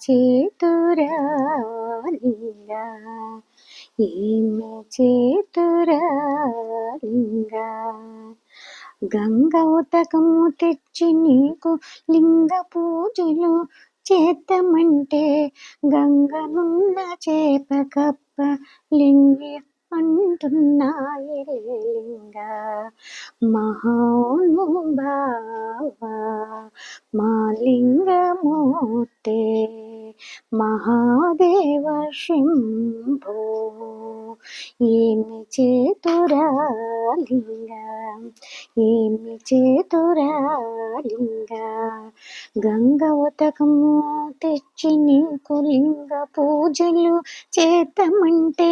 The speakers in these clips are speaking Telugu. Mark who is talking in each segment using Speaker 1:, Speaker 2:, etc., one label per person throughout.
Speaker 1: చేతురా ఏమి చేతురా గంగ ఉతకము తెచ్చి నీకు లింగ పూజలు చేతమంటే గంగనున్న చేప కప్ప లింగి అంటున్నాయి లింగ. మహానుభావ మా లింగమూర్తే మహాదేవ శంభో ఏమి చేతురాలింగ ఏమి చేతురాలింగ? గంగ ఉతకము తెచ్చి నీకు లింగ పూజలు చేతమంటే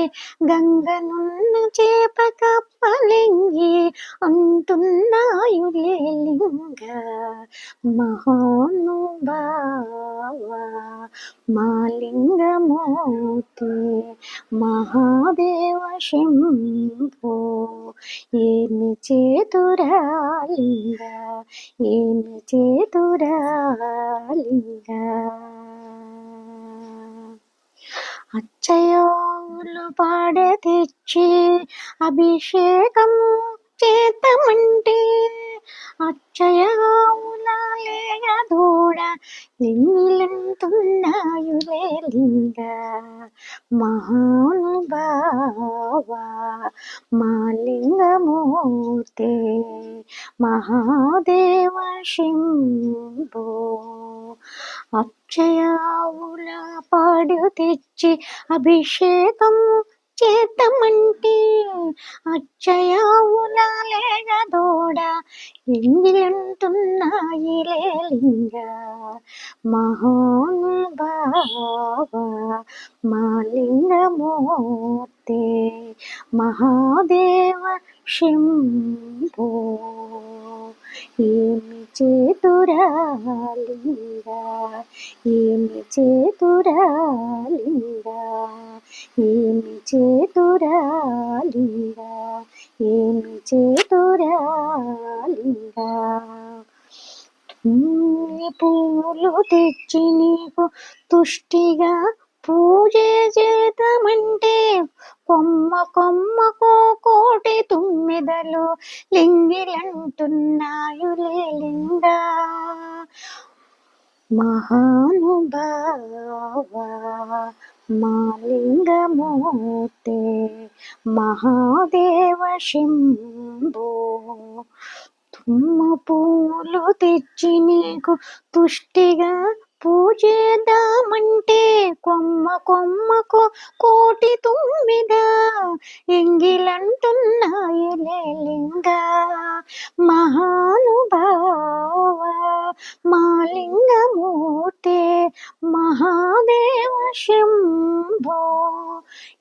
Speaker 1: గంగనున్న చేప కప్పలింగి అంటున్నాయులే లింగ. మహానుభావ మాలింగమూర్తి మహాదేవ శంభో. ఏమి చేతురాలింగ? ఏమి చేతురాలింగ? అచ్చయోలు పాడ తెచ్చి అభిషేకము చేతమంటే అచ్చయావులాలేయ దూడ లింగిలంటున్నాయులే మహానుభావా మాలింగమూర్తే మహాదేవ శింభో. అక్షయావుల పాడు తెచ్చి అభిషేకం చేతమంటే అక్షయావుల లేగదోడ ఎంగిలంటున్నాయి లేలింగ మహానుభావ మా లింగమూర్తే మహాదేవ శంభో. ఏమి చేతురాలింగ ఏమి చేతురాలింగ ఏమి చేతురాలింగ ఏమి చేతురాలింగా పూలు తెచ్చి నీకు తుష్టిగా పూజ చేతమంటే కొమ్మ కొమ్మకో కోటి తుమ్మిదలు లింగిలంటున్నాయులే లింగ. మహానుభావ మా లింగమూర్తే మహాదేవ శంభో తుమ్మ పూలు తెచ్చి నీకు తుష్టిగా పూజేద్దామంటే కొమ్మ కొమ్మకు కోటి తుమ్మిదా ఎంగిలంటున్నాయి లింగ మహా మహాదేవ శంభో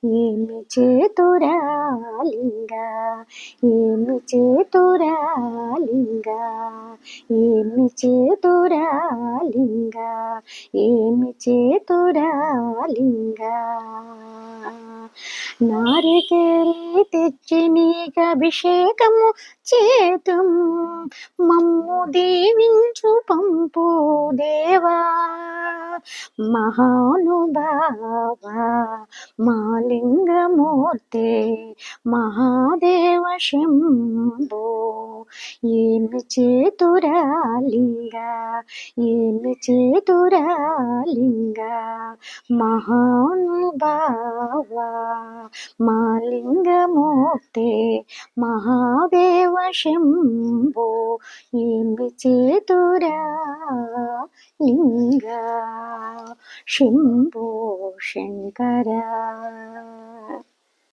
Speaker 1: ఏమి చేతురాలింగ ఏమి చేతురాలింగ ఏమి చేతురాలింగ ఏమి చేతురాలింగ. నారికేరి తెచ్చి నీకు అభిషేకము చేతుము. మమ్ము దీవించు పంపు దేవా మహానుభావ మాలింగమూర్తే మహాదేవ శంభో. ఏమి చేతురాలింగ ఏమి చేతురాలింగ మహానుభావ మాలింగమూర్తే మహాదేవ శంభో. ఏమి చేతురా లింగ శంభో శంకర